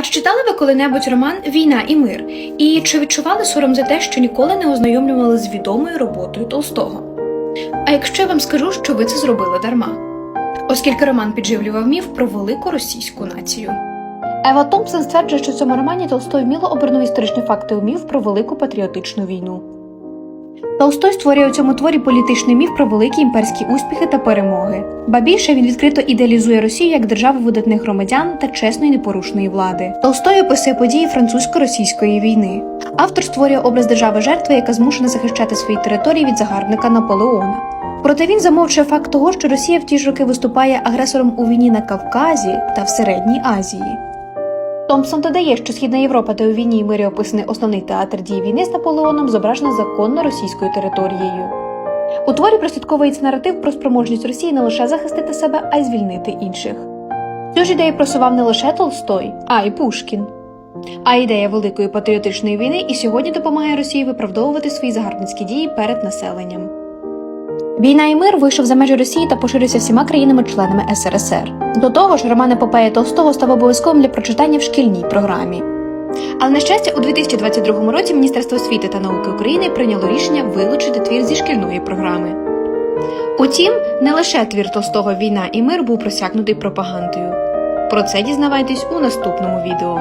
А чи читали ви коли-небудь роман Війна і мир? І чи відчували сором за те, що ніколи не ознайомлювали з відомою роботою Толстого? А якщо я вам скажу, що ви це зробили дарма? Оскільки роман підживлював міф про велику російську націю. Ева Томпсон стверджує, що в цьому романі Толстой вміло обернув історичні факти у міф про велику патріотичну війну. Толстой створює у цьому творі політичний міф про великі імперські успіхи та перемоги. Ба більше він відкрито ідеалізує Росію як державу видатних громадян та чесної непорушної влади. Толстой описує події французько-російської війни. Автор створює образ держави жертви, яка змушена захищати свої території від загарбника Наполеона. Проте він замовчує факт того, що Росія в ті ж роки виступає агресором у війні на Кавказі та в Середній Азії. Томпсон додає, що Східна Європа, де у війні і мирі описаний основний театр дії війни з Наполеоном, зображена законно російською територією. У творі прослідковується наратив про спроможність Росії не лише захистити себе, а й звільнити інших. Цю ж ідею просував не лише Толстой, а й Пушкін. А ідея великої патріотичної війни і сьогодні допомагає Росії виправдовувати свої загарбницькі дії перед населенням. Війна і мир вийшов за межі Росії та поширився всіма країнами-членами СРСР. До того ж, роман епопея Толстого став обов'язковим для прочитання в шкільній програмі. Але на щастя, у 2022 році Міністерство освіти та науки України прийняло рішення вилучити твір зі шкільної програми. Утім, не лише твір Толстого Війна і мир був просякнутий пропагандою. Про це дізнавайтесь у наступному відео.